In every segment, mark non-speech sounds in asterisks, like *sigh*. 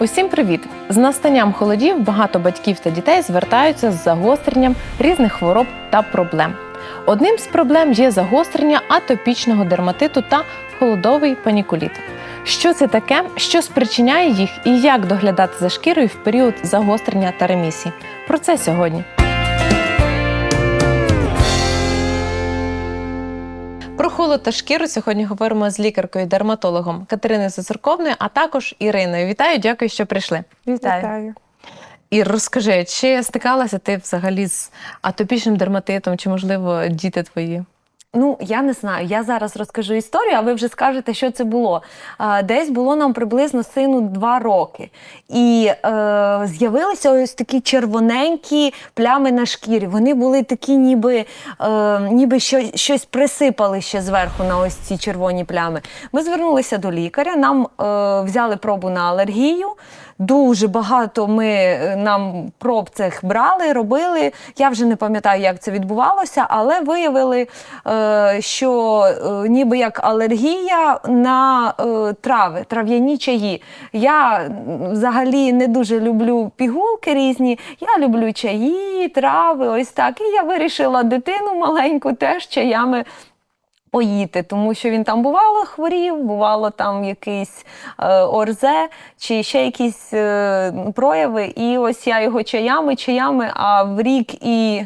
Усім привіт! З настанням холодів багато батьків та дітей звертаються з загостренням різних хвороб та проблем. Одним з проблем є загострення атопічного дерматиту та холодовий панікуліт. Що це таке, що спричиняє їх і як доглядати за шкірою в період загострення та ремісії? Про це сьогодні. Про холод та шкіру сьогодні говоримо з лікаркою-дерматологом Катериною Зацерковною, а також Іриною. Вітаю, дякую, що прийшли. Вітаю. Ір, розкажи, чи стикалася ти взагалі з атопічним дерматитом, чи можливо діти твої? Ну, я не знаю. Я зараз розкажу історію, а ви вже скажете, що це було. Десь було нам приблизно сину два роки. І е, з'явилися ось такі червоненькі плями на шкірі. Вони були такі, ніби, е, ніби що, щось присипали ще зверху на ось ці червоні плями. Ми звернулися до лікаря, нам е, взяли пробу на алергію. Дуже багато ми е, нам проб цих брали, робили. Я вже не пам'ятаю, як це відбувалося, але виявили, е, що е, ніби як алергія на трави, трав'яні чаї. Я взагалі не дуже люблю пігулки різні. Я люблю чаї, трави, ось так. І я вирішила дитину маленьку теж чаями поїти, тому що він там бувало хворів, бувало там якийсь е, орзе чи ще якісь е, прояви. І ось я його чаями, чаями, а в рік і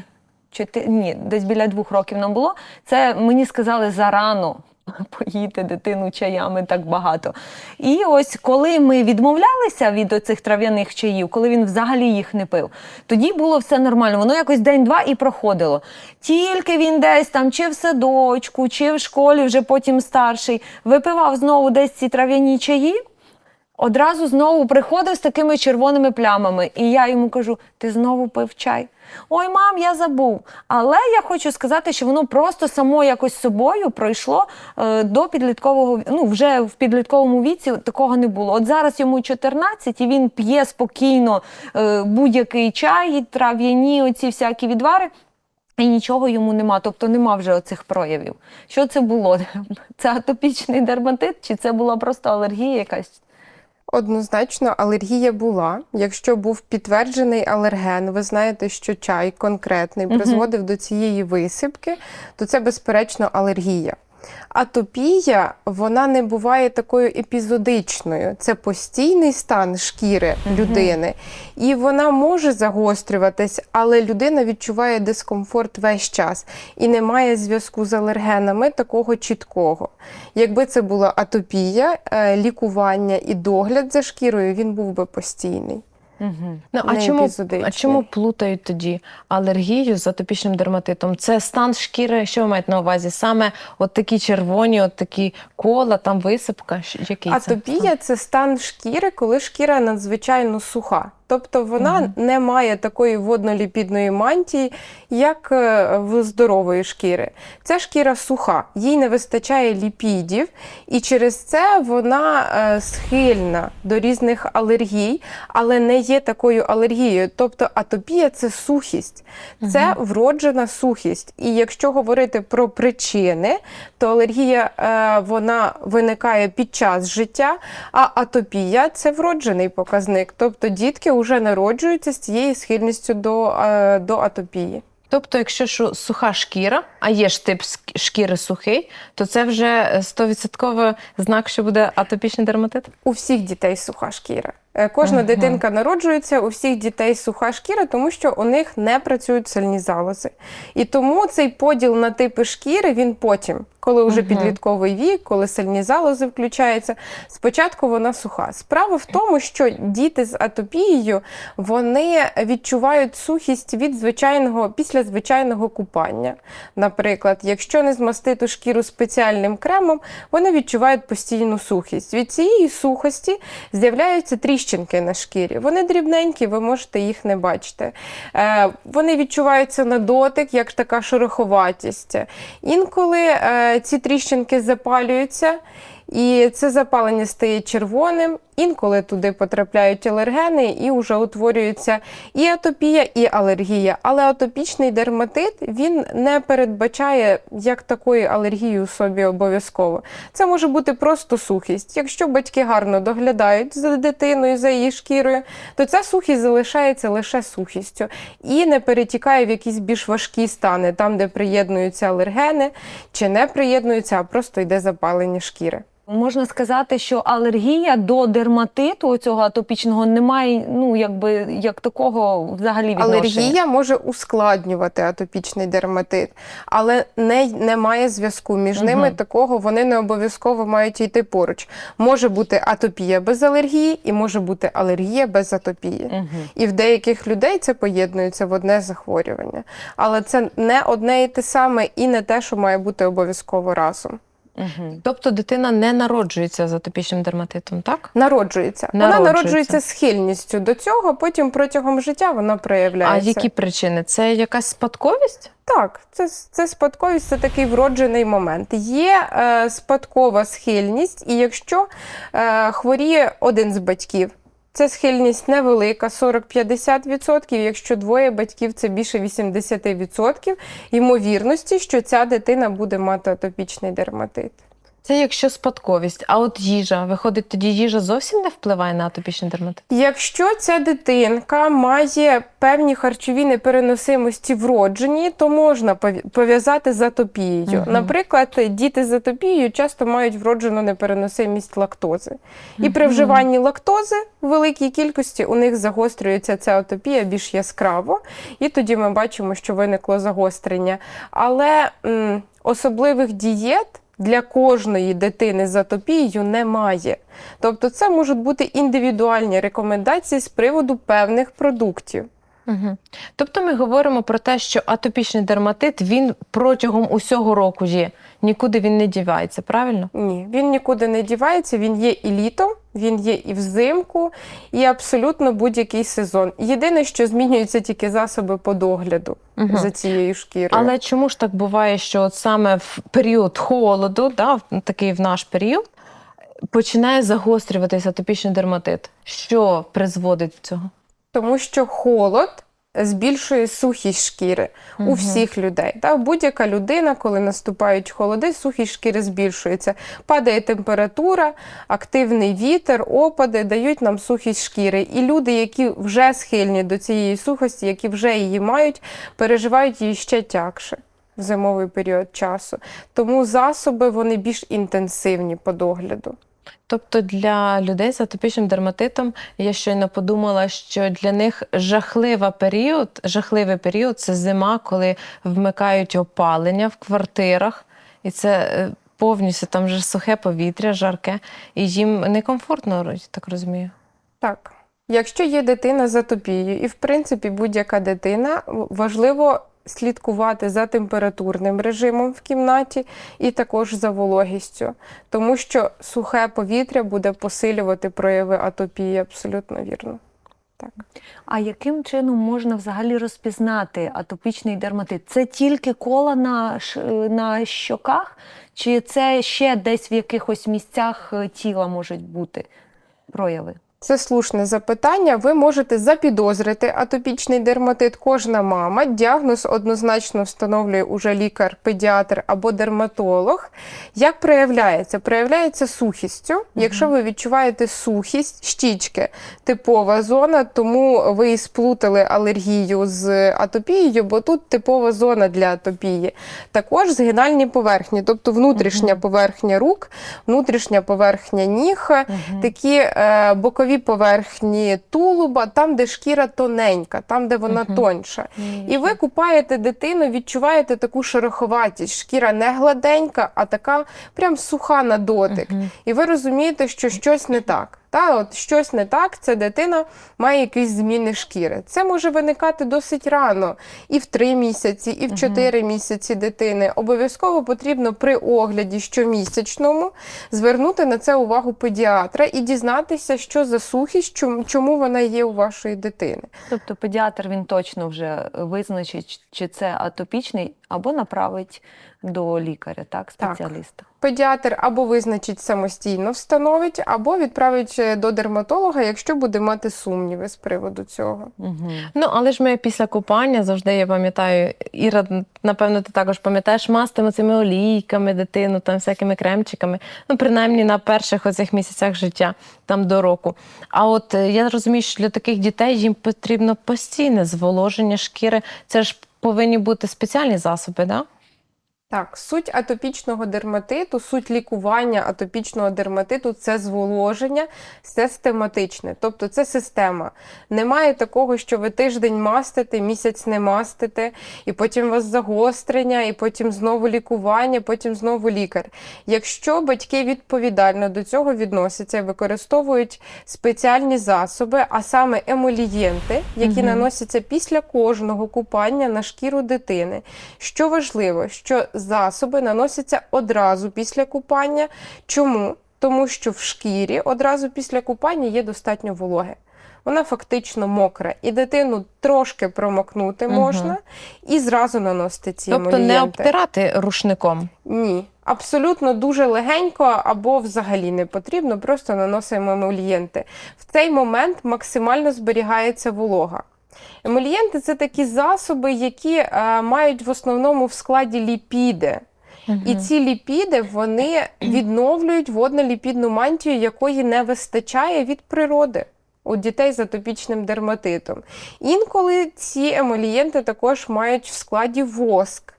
чотири, ні, десь біля двох років нам було. Це мені сказали зарано. *laughs* Поїти дитину чаями так багато. І ось коли ми відмовлялися від оцих трав'яних чаїв, коли він взагалі їх не пив, тоді було все нормально. Воно якось день-два і проходило. Тільки він десь там, чи в садочку, чи в школі, вже потім старший, випивав знову десь ці трав'яні чаї. Одразу знову приходив з такими червоними плямами. І я йому кажу: ти знову пив чай. Ой, мам, я забув. Але я хочу сказати, що воно просто само якось собою пройшло е, до підліткового ну вже в підлітковому віці такого не було. От зараз йому 14, і він п'є спокійно е, будь-який чай, трав'яні, оці всякі відвари. І нічого йому нема, тобто нема вже оцих проявів. Що це було? *laughs* Це атопічний дерматит, чи це була просто алергія якась? Однозначно, алергія була. Якщо був підтверджений алерген, ви знаєте, що чай конкретний призводив призводив до цієї висипки, то це безперечно алергія. Атопія вона не буває такою епізодичною. Це постійний стан шкіри Мгм. людини, і вона може загострюватись, але людина відчуває дискомфорт весь час і немає зв'язку з алергенами такого чіткого. Якби це була атопія, е, лікування і догляд за шкірою, він був би постійний. Угу. Ну, а, Не чому, а чому плутають тоді алергію з атопічним дерматитом? Це стан шкіри, що ви маєте на увазі? Саме от такі червоні, от такі кола, там висипка. Який Атопія це? Це стан шкіри, коли шкіра надзвичайно суха. Тобто вона Мгм. не має такої водноліпідної мантії, як е, в здорової шкіри. Ця шкіра суха, їй не вистачає ліпідів, і через це вона е, схильна до різних алергій, але не є такою алергією. Тобто атопія це сухість, це вроджена сухість. І якщо говорити про причини, то алергія е, вона виникає під час життя, а атопія це вроджений показник. Тобто дітки вже народжуються з цією схильністю до, е, до атопії. Тобто, якщо що суха шкіра, а є ж тип шкіри сухий, то це вже 100% знак, що буде атопічний дерматит? У всіх дітей суха шкіра. Е, Кожна Ага. дитинка народжується, у всіх дітей суха шкіра, тому що у них не працюють сильні залози. І тому цей поділ на типи шкіри він потім, коли вже Ага. підлітковий вік, коли сильні залози включаються. Спочатку вона суха. Справа в тому, що діти з атопією вони відчувають сухість від звичайного після звичайного купання. Наприклад, якщо не змастити шкіру спеціальним кремом, вони відчувають постійну сухість. Від цієї сухості з'являються тріщинки на шкірі. Вони дрібненькі, ви можете їх не бачити. Е, вони відчуваються на дотик, як така шероховатість. Інколи е, ці тріщинки запалюються. І це запалення стає червоним. Інколи туди потрапляють алергени і вже утворюється і атопія, і алергія. Але атопічний дерматит він не передбачає як такої алергії у собі обов'язково. Це може бути просто сухість. Якщо батьки гарно доглядають за дитиною, за її шкірою, то ця сухість залишається лише сухістю і не перетікає в якісь більш важкі стани, там, де приєднуються алергени, чи не приєднуються, а просто йде запалення шкіри. Можна сказати, що алергія до дерматиту цього атопічного немає, ну якби як такого взагалі відношення. Алергія може ускладнювати атопічний дерматит, але не, немає зв'язку між Мгм. ними такого, вони не обов'язково мають йти поруч. Може бути атопія без алергії, і може бути алергія без атопії. Мгм. І в деяких людей це поєднується в одне захворювання. Але це не одне і те саме, і не те, що має бути обов'язково разом. Мгм. Тобто дитина не народжується з атопічним дерматитом, так? Народжується. Народжується. Вона народжується схильністю до цього, потім протягом життя вона проявляється. А які причини? Це якась спадковість? Так, це, це спадковість, це такий вроджений момент. Є е, спадкова схильність, і якщо е, хворіє один з батьків, це схильність невелика, 40-50%. Якщо двоє батьків, це більше 80% ймовірності, що ця дитина буде мати атопічний дерматит. Це якщо спадковість. А от їжа, виходить, тоді їжа зовсім не впливає на атопічний дерматит? Якщо ця дитинка має певні харчові непереносимості вроджені, то можна пов'я- пов'язати з атопією. Мгм. Наприклад, діти з атопією часто мають вроджену непереносимість лактози. І при вживанні лактози в великій кількості у них загострюється ця атопія більш яскраво, і тоді ми бачимо, що виникло загострення. Але м, особливих дієт. Для кожної дитини з атопією немає. Тобто це можуть бути індивідуальні рекомендації з приводу певних продуктів. Угу. Тобто ми говоримо про те, що атопічний дерматит він протягом усього року є. Нікуди він не дівається, правильно? Ні, він нікуди не дівається, він є і літом, він є і взимку, і абсолютно будь-який сезон. Єдине, що змінюються тільки засоби по догляду Угу. за цією шкірою. Але чому ж так буває, що от саме в період холоду, да, такий в наш період, починає загострюватися атопічний дерматит? Що призводить до цього? Тому що холод збільшує сухість шкіри у всіх людей. Та будь-яка людина, коли наступають холоди, сухість шкіри збільшується. Падає температура, активний вітер, опади дають нам сухість шкіри. І люди, які вже схильні до цієї сухості, які вже її мають, переживають її ще тягше. В зимовий період часу. Тому засоби вони більш інтенсивні по догляду. Тобто для людей з атопічним дерматитом я щойно подумала, що для них жахлива період, жахливий період це зима, коли вмикають опалення в квартирах, і це е, повністю там вже сухе повітря, жарке, і їм некомфортно, так розумію. Так. Якщо є дитина з атопією, і в принципі будь-яка дитина, важливо слідкувати за температурним режимом в кімнаті і також за вологістю, тому що сухе повітря буде посилювати прояви атопії, абсолютно вірно. Так. А яким чином можна взагалі розпізнати атопічний дерматит? Це тільки кола на, на щоках, чи це ще десь в якихось місцях е, тіла можуть бути прояви? Це слушне запитання. Ви можете запідозрити атопічний дерматит. Кожна мама. Діагноз однозначно встановлює уже лікар, педіатр або дерматолог. Як проявляється? Проявляється сухістю. Якщо ви відчуваєте сухість, щічки типова зона, тому ви і сплутали алергію з атопією, бо тут типова зона для атопії. Також згинальні поверхні, тобто внутрішня поверхня рук, внутрішня поверхня ніг, такі е, бокові поверхні тулуба, там, де шкіра тоненька, там, де вона Мгм. тоньша. І ви купаєте дитину, відчуваєте таку шероховатість. Шкіра не гладенька, а така прям суха на дотик. Мгм. І ви розумієте, що щось не так. Та, от щось не так, ця дитина має якісь зміни шкіри. Це може виникати досить рано, і в 3 місяці, і в 4 місяці дитини. Обов'язково потрібно при огляді щомісячному звернути на це увагу педіатра і дізнатися, що за сухість, чому, чому вона є у вашої дитини. Тобто педіатр він точно вже визначить, чи це атопічний, або направить до лікаря, так, Так. спеціаліста. Педіатр або визначить самостійно, встановить, або відправить е, до дерматолога, якщо буде мати сумніви з приводу цього. Угу. Ну, але ж ми після купання завжди, я пам'ятаю, Іра, напевно, ти також пам'ятаєш, мастимо цими олійками дитину, там всякими кремчиками. Ну, принаймні на перших оцих місяцях життя, там до року. А от е, я розумію, що для таких дітей їм потрібно постійне зволоження шкіри. Це ж повинні бути спеціальні засоби, да? Так, суть атопічного дерматиту, суть лікування атопічного дерматиту це зволоження систематичне, тобто це система. Немає такого, що ви тиждень мастите, місяць не мастите, і потім у вас загострення, і потім знову лікування, потім знову лікар. Якщо батьки відповідально до цього відносяться і використовують спеціальні засоби, а саме емолієнти, які Мгм. наносяться після кожного купання на шкіру дитини. Що важливо, що засоби наносяться одразу після купання. Чому? Тому що в шкірі одразу після купання є достатньо вологи. Вона фактично мокра, і дитину трошки промокнути можна і зразу наносити ці Тобто не обтирати рушником. Ні, абсолютно дуже легенько або взагалі не потрібно, просто наносимо емолієнти. В цей момент максимально зберігається волога. Емолієнти це такі засоби, які е, мають в основному в складі ліпіди. І ці ліпіди вони відновлюють водно-ліпідну мантію, якої не вистачає від природи у дітей з атопічним дерматитом. Інколи ці емолієнти також мають в складі воск,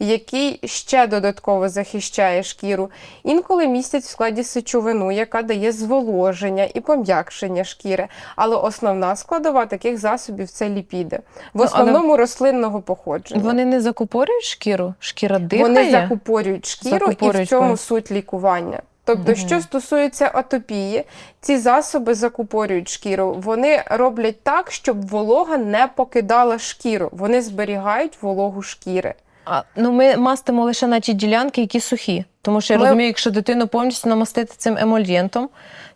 який ще додатково захищає шкіру. Інколи містять в складі сечовину, яка дає зволоження і пом'якшення шкіри. Але основна складова таких засобів це ліпіди. В Ну, основному рослинного походження. Вони не закупорюють шкіру? Шкіра дихає? Вони закупорюють шкіру, і в Закупорюють, цьому суть лікування. Тобто, що стосується атопії, ці засоби закупорюють шкіру. Вони роблять так, щоб волога не покидала шкіру. Вони зберігають вологу шкіри. А, ну, ми мастимо лише на ті ділянки, які сухі. Тому що я Ми- розумію, якщо дитину повністю намастити цим емольєнтом,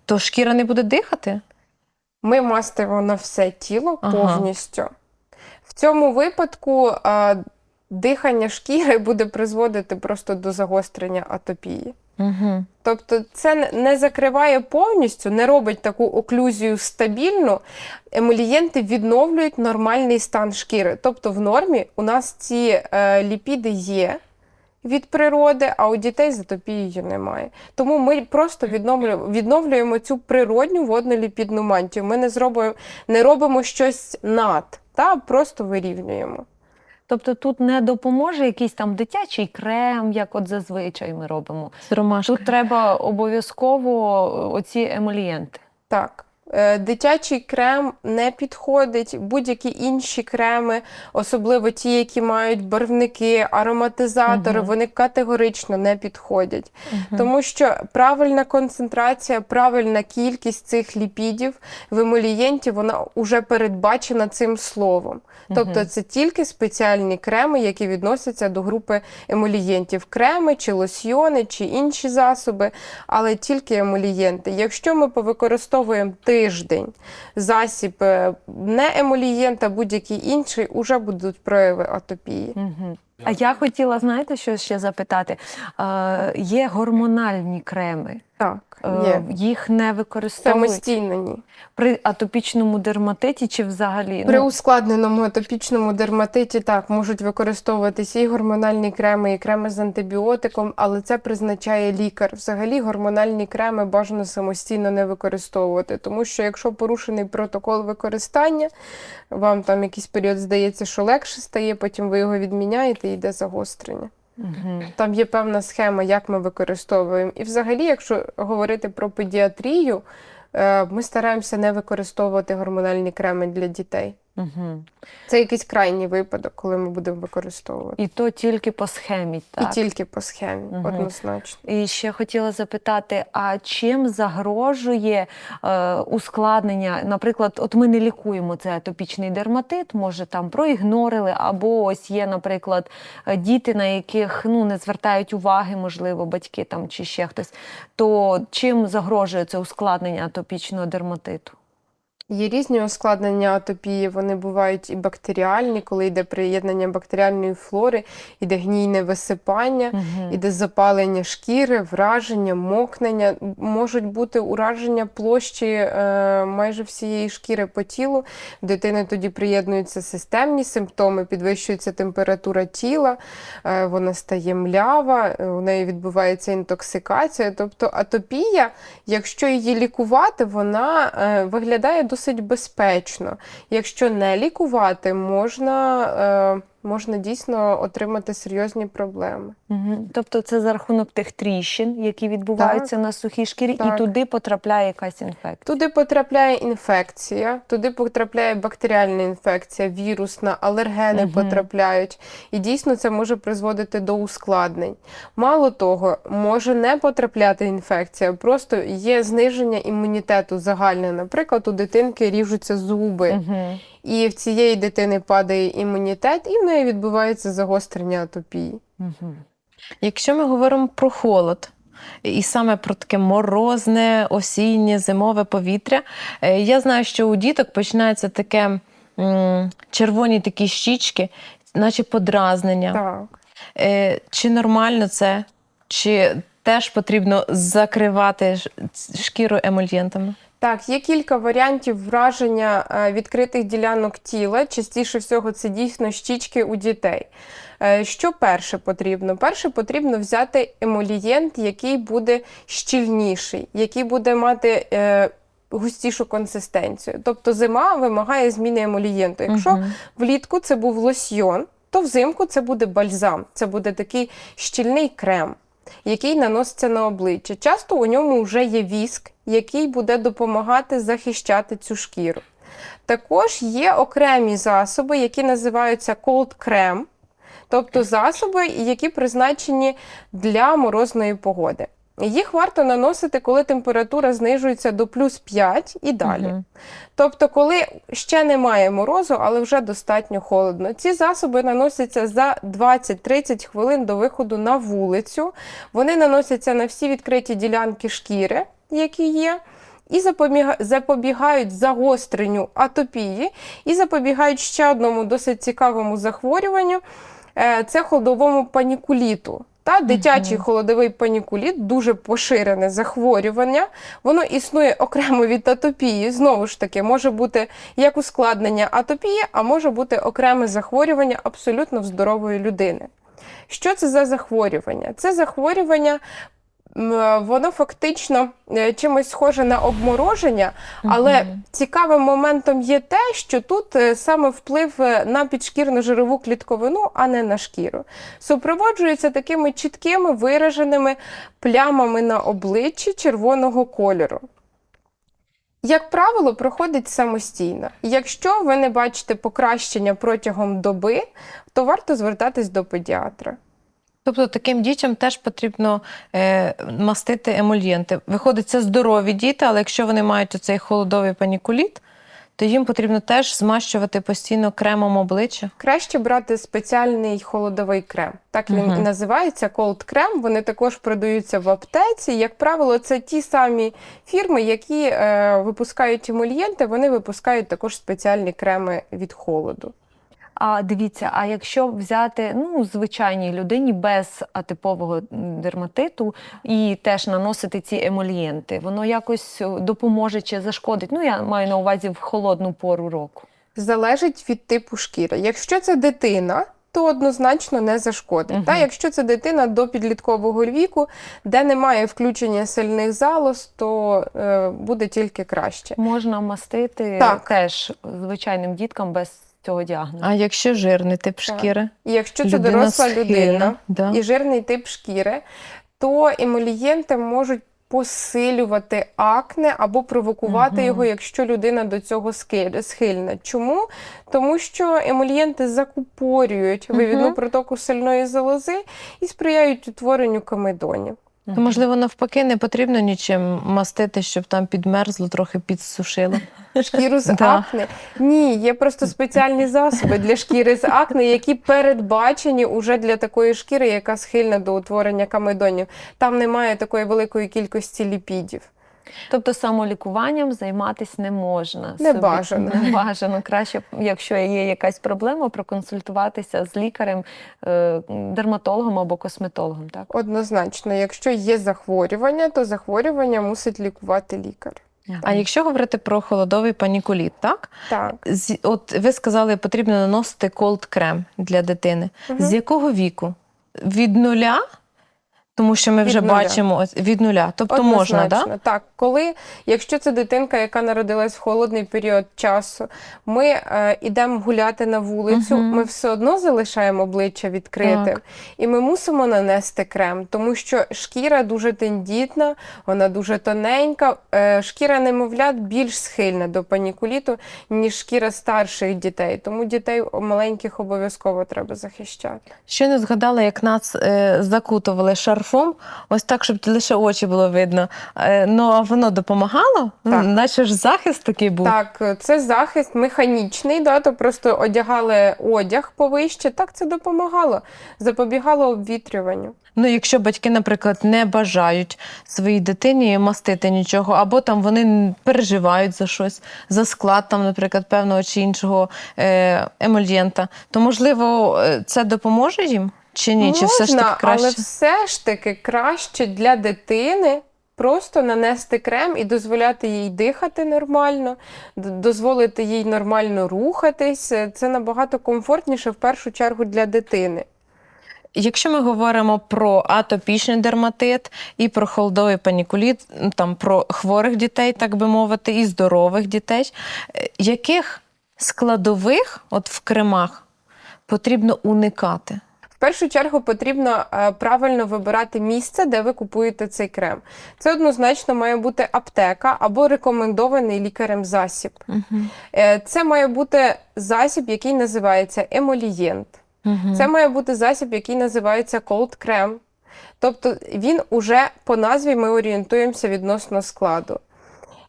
то шкіра не буде дихати. Ми мастимо на все тіло Ага. повністю. В цьому випадку а, дихання шкіри *laughs* буде призводити просто до загострення атопії. Угу. Тобто це не- закриває повністю, не робить таку оклюзію стабільну. Емолієнти відновлюють нормальний стан шкіри. Тобто в нормі у нас ці е, ліпіди є від природи, а у дітей з немає. Тому ми просто відновлюємо, цю природню водно-ліпідну мантію. Ми не, зробимо, не робимо щось над, та просто вирівнюємо. Тобто тут не допоможе якийсь там дитячий крем, як от зазвичай ми робимо. З ромашкою. Тут треба обов'язково оці емолієнти. Так. Е, Дитячий крем не підходить, будь-які інші креми, особливо ті, які мають барвники, ароматизатори, Мгм. вони категорично не підходять. Мгм. Тому що правильна концентрація, правильна кількість цих ліпідів в емолієнті, вона вже передбачена цим словом. Тобто це тільки спеціальні креми, які відносяться до групи емолієнтів. Креми чи лосьйони, чи інші засоби, але тільки емолієнти. Якщо ми повикористовуємо тиждень засіб е, не емолієнт, а будь-який інший, уже будуть прояви атопії. А я хотіла, знаєте, що ще запитати? Е, є гормональні креми, Так, е, є. їх не використовують Самостійно ні. при атопічному дерматиті чи взагалі? При Ну, ускладненому атопічному дерматиті так можуть використовуватися і гормональні креми, і креми з антибіотиком, але це призначає лікар. Взагалі гормональні креми бажано самостійно не використовувати, тому що якщо порушений протокол використання, вам там якийсь період здається, що легше стає, потім ви його відміняєте і йде загострення. Угу. Там є певна схема, як ми використовуємо. І взагалі, якщо говорити про педіатрію, е, ми стараємося не використовувати гормональні креми для дітей. Угу. Це якийсь крайній випадок, коли ми будемо використовувати. І то тільки по схемі, так? І тільки по схемі, Мгм. однозначно. І ще хотіла запитати: а чим загрожує е, ускладнення? Наприклад, от ми не лікуємо цей атопічний дерматит, може там проігнорили, або ось є, наприклад, діти, на яких ну не звертають уваги, можливо, батьки там чи ще хтось. То чим загрожує це ускладнення атопічного дерматиту? Є різні ускладнення атопії, вони бувають і бактеріальні, коли йде приєднання бактеріальної флори, йде гнійне висипання, іде запалення шкіри, враження, мокнення. Можуть бути ураження площі е, майже всієї шкіри по тілу. Дитини тоді приєднуються системні симптоми, підвищується температура тіла, е, вона стає млява, е, у неї відбувається інтоксикація. Тобто атопія, якщо її лікувати, вона е, виглядає досить безпечно. Якщо не лікувати, можна, е, можна дійсно отримати серйозні проблеми. Угу. Тобто це за рахунок тих тріщин, які відбуваються на сухій шкірі, Так. і туди потрапляє якась інфекція. Туди потрапляє інфекція, туди потрапляє бактеріальна інфекція, вірусна, алергени Мгм. потрапляють. І дійсно це може призводити до ускладнень. Мало того, може не потрапляти інфекція, просто є зниження імунітету загальне. Наприклад, у дитинки ріжуться зуби, Угу. І в цієї дитини падає імунітет, і в неї відбувається загострення атопії. Угу. Якщо ми говоримо про холод, і саме про таке морозне, осіннє, зимове повітря, е, я знаю, що у діток починається таке червоні такі щічки, наче подразнення. Так. Е, Чи нормально це? Чи теж потрібно закривати шкіру емульєнтами? Так, є кілька варіантів враження е, відкритих ділянок тіла. Частіше всього це дійсно щічки у дітей. Е, Що перше потрібно? Перше потрібно взяти емолієнт, який буде щільніший, який буде мати е, густішу консистенцію. Тобто зима вимагає зміни емолієнту. Якщо Мгм. влітку це був лосьйон, то взимку це буде бальзам. Це буде такий щільний крем, який наноситься на обличчя. Часто у ньому вже є віск, який буде допомагати захищати цю шкіру. Також є окремі засоби, які називаються cold cream, тобто засоби, які призначені для морозної погоди. Їх варто наносити, коли температура знижується до плюс 5 і далі. Мгм. Тобто, коли ще немає морозу, але вже достатньо холодно. Ці засоби наносяться за 20-30 хвилин до виходу на вулицю. Вони наносяться на всі відкриті ділянки шкіри, які є. І запобігають загостренню атопії, і запобігають ще одному досить цікавому захворюванню е, це холодовому панікуліту. Та дитячий холодовий панікуліт дуже поширене захворювання. Воно існує окремо від атопії. Знову ж таки, може бути як ускладнення атопії, а може бути окреме захворювання абсолютно в здорової людини. Що це за захворювання? Це захворювання. М, Воно фактично е, чимось схоже на обмороження, але Мгм. цікавим моментом є те, що тут е, саме вплив е, на підшкірну жирову клітковину, а не на шкіру. Супроводжується такими чіткими вираженими плямами на обличчі червоного кольору. Як правило, проходить самостійно. Якщо ви не бачите покращення протягом доби, то варто звертатись до педіатра. Тобто таким дітям теж потрібно е, мастити емульєнти. Виходить, це здорові діти, але якщо вони мають оцей холодовий панікуліт, то їм потрібно теж змащувати постійно кремом обличчя. Краще брати спеціальний холодовий крем. Так він Мгм. і називається Cold Cream. Вони також продаються в аптеці. Як правило, це ті самі фірми, які е, випускають емульєнти, вони випускають також спеціальні креми від холоду. А дивіться, а якщо взяти ну, звичайній людині без атипового дерматиту і теж наносити ці емолієнти, воно якось е, допоможе чи зашкодить? Ну, я маю на увазі в холодну пору року. Залежить від типу шкіри. Якщо це дитина, то однозначно не зашкодить. Мгм. Та якщо це дитина до підліткового віку, де немає включення сильних залоз, то е, буде тільки краще. Можна мастити Так. теж звичайним діткам без цього діагнозу. А якщо жирний тип Так. шкіри? І якщо це Людина доросла схильна, людина да. і жирний тип шкіри, то емолієнти можуть посилювати акне або провокувати Мгм. його, якщо людина до цього схильна. Чому? Тому що емульєнти закупорюють вивідну Мгм. протоку сальної залози і сприяють утворенню комедонів. То, можливо, навпаки, не потрібно нічим мастити, щоб там підмерзло, трохи підсушило. Шкіру з Да. акне. Ні, є просто спеціальні засоби для шкіри з акне, які передбачені уже для такої шкіри, яка схильна до утворення камедонів. Там немає такої великої кількості ліпідів. Тобто самолікуванням займатися не можна. Не бажано. Не бажано. Краще, якщо є якась проблема, проконсультуватися з лікарем, е, дерматологом або косметологом. Так? Однозначно, якщо є захворювання, то захворювання мусить лікувати лікар. А якщо говорити про холодовий панікуліт, так? Так. З, от ви сказали, потрібно наносити колд крем для дитини. Мгм. З якого віку? Від нуля? Тому що ми вже нуля. бачимо ось, від нуля. Тобто можна, так? Так, коли, якщо це дитинка, яка народилась в холодний період часу, ми е, йдемо гуляти на вулицю, Мгм. ми все одно залишаємо обличчя відкритим, Так. і ми мусимо нанести крем, тому що шкіра дуже тендітна, вона дуже тоненька. Е, шкіра немовлят більш схильна до панікуліту, ніж шкіра старших дітей. Тому дітей маленьких обов'язково треба захищати. Щойно згадала, як нас е, закутували шарфом, ось так, щоб лише очі було видно. Е, ну а воно допомагало? Так. Наче ж захист такий був. Так, це захист механічний, да, то просто одягали одяг повище. Так, це допомагало, запобігало обвітрюванню. Ну, якщо батьки, наприклад, не бажають своїй дитині мастити нічого, або там вони переживають за щось, за склад, там, наприклад, певного чи іншого е, емольєнта, то можливо е, це допоможе їм? Чи ні? Чи все ж таки краще? але все ж таки краще для дитини. Просто нанести крем і дозволяти їй дихати нормально, дозволити їй нормально рухатись. Це набагато комфортніше в першу чергу для дитини. Якщо ми говоримо про атопічний дерматит і про холодовий панікуліт, ну, там про хворих дітей, так би мовити, і здорових дітей, е, яких складових от в кремах потрібно уникати? Першу чергу потрібно е, правильно вибирати місце, де ви купуєте цей крем. Це однозначно має бути аптека або рекомендований лікарем засіб. Е, Це має бути засіб, який називається емолієнт. Угу. Це має бути засіб, який називається Cold Cream. Тобто він уже по назві ми орієнтуємося відносно складу.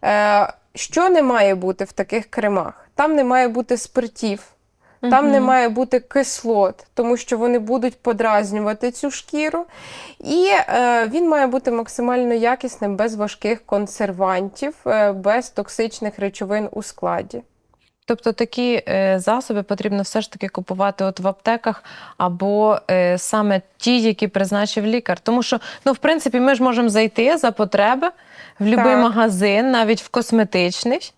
Е, Що не має бути в таких кремах? Там не має бути спиртів, там не має бути кислот, тому що вони будуть подразнювати цю шкіру. І е, він має бути максимально якісним, без важких консервантів, е, без токсичних речовин у складі. Тобто такі е, засоби потрібно все ж таки купувати от в аптеках або е, саме ті, які призначив лікар. Тому що, ну, в принципі, ми ж можемо зайти за потреби в будь-який магазин, навіть в косметичний,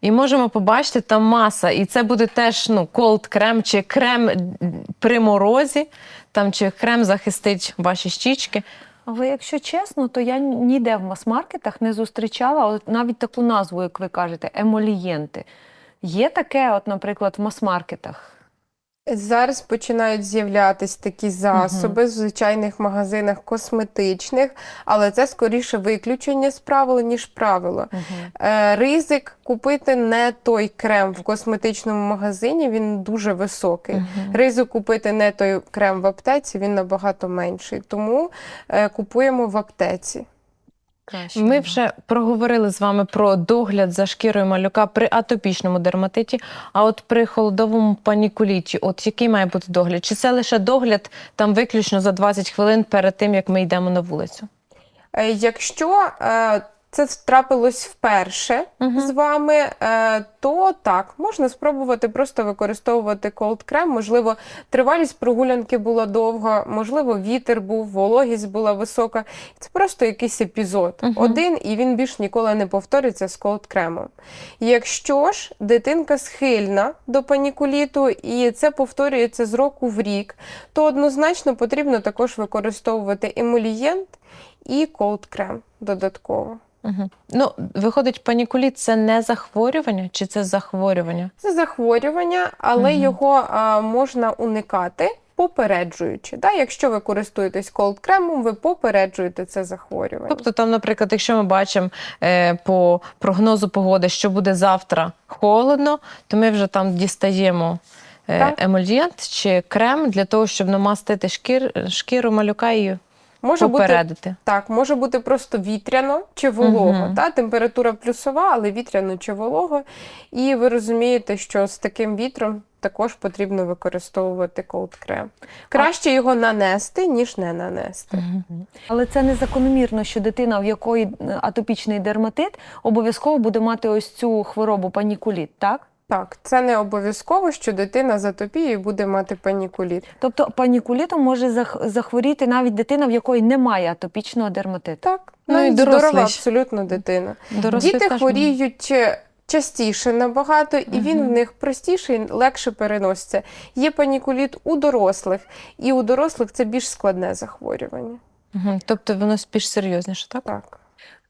і можемо побачити там маса. І це буде теж ну, колд крем чи крем при морозі, там, чи крем захистить ваші щічки. Але якщо чесно, то я ніде в мас-маркетах не зустрічала от навіть таку назву, як ви кажете, емолієнти. Є таке, от, наприклад, в мас-маркетах. Зараз починають з'являтись такі засоби в звичайних магазинах косметичних, але це скоріше виключення з правил, ніж правило. Е, ризик купити не той крем в косметичному магазині, він дуже високий. Ризик купити не той крем в аптеці, він набагато менший. Тому е, купуємо в аптеці. Краще. Ми вже проговорили з вами про догляд за шкірою малюка при атопічному дерматиті, а от при холодовому панікуліті, от який має бути догляд? Чи це лише догляд там виключно за 20 хвилин перед тим, як ми йдемо на вулицю? Е, Якщо е, це трапилось вперше Мгм. з вами, е, то так, можна спробувати просто використовувати колд крем. Можливо, тривалість прогулянки була довга, можливо, вітер був, вологість була висока. Це просто якийсь епізод. Мгм. Один, і він більш ніколи не повториться з колд кремом. Якщо ж дитинка схильна до панікуліту і це повторюється з року в рік, то однозначно потрібно також використовувати емолієнт і колд крем додатково. Угу. Ну, виходить, панікуліт це не захворювання чи це захворювання? Це захворювання, але Мгм. його а, можна уникати попереджуючи. Да? Якщо ви користуєтесь колд-кремом, ви попереджуєте це захворювання. Тобто, там, наприклад, якщо ми бачимо е, по прогнозу погоди, що буде завтра холодно, то ми вже там дістаємо е, Так. емульгієнт чи крем для того, щоб намастити шкір, шкіру малюка і може бути. Так, може бути просто вітряно чи волого. Мгм. Та? Температура плюсова, але вітряно чи волого. І ви розумієте, що з таким вітром також потрібно використовувати колд-крем. Краще його нанести, ніж не нанести. Мгм. Але це не закономірно, що дитина, в якої е, атопічний дерматит, обов'язково буде мати ось цю хворобу панікуліт, так? Так, це не обов'язково, що дитина з атопією буде мати панікуліт. Тобто панікулітом може захворіти навіть дитина, в якої немає атопічного дерматиту. Так, Ну, і навіть дорослий здорова абсолютно дитина. Дорослі Діти хворіють е, частіше набагато, і він в них простіший, легше переноситься. Є панікуліт у дорослих, і у дорослих це більш складне захворювання. Мгм. Тобто воно більш серйозніше, так? Так.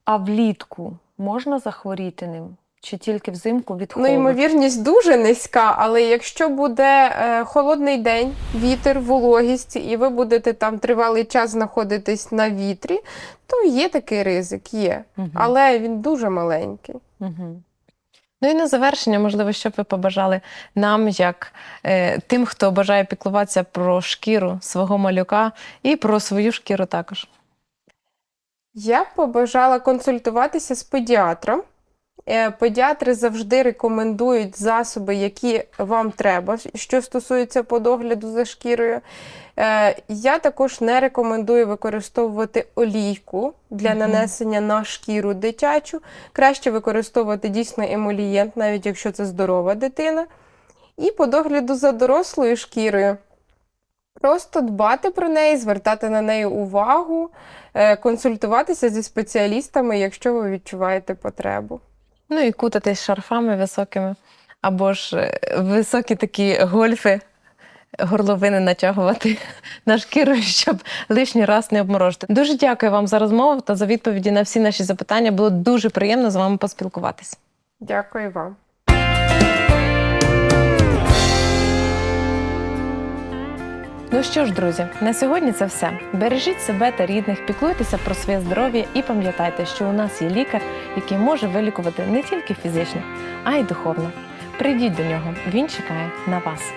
А влітку можна захворіти ним? Чи тільки взимку від Ну, ймовірність дуже низька, але якщо буде е, холодний день, вітер, вологість, і ви будете там тривалий час знаходитись на вітрі, то є такий ризик, є. Мгм. Але він дуже маленький. Мгм. Ну і на завершення, можливо, що б ви побажали нам, як е, тим, хто бажає піклуватися про шкіру свого малюка і про свою шкіру також. Я б побажала консультуватися з педіатром. Е, Педіатри завжди рекомендують засоби, які вам треба, що стосується по догляду за шкірою. Е, Я також не рекомендую використовувати олійку для нанесення на шкіру дитячу. Краще використовувати дійсно емолієнт, навіть якщо це здорова дитина. І по догляду за дорослою шкірою. Просто дбати про неї, звертати на неї увагу, е, консультуватися зі спеціалістами, якщо ви відчуваєте потребу. Ну і кутатись шарфами високими, або ж е, високі такі гольфи, горловини натягувати *laughs* на шкіру, щоб лишній раз не обморожити. Дуже дякую вам за розмову та за відповіді на всі наші запитання. Було дуже приємно з вами поспілкуватись. Дякую вам. Ну що ж, друзі, на сьогодні це все. Бережіть себе та рідних, піклуйтеся про своє здоров'я і пам'ятайте, що у нас є лікар, який може вилікувати не тільки фізично, а й духовно. Прийдіть до нього, він чекає на вас.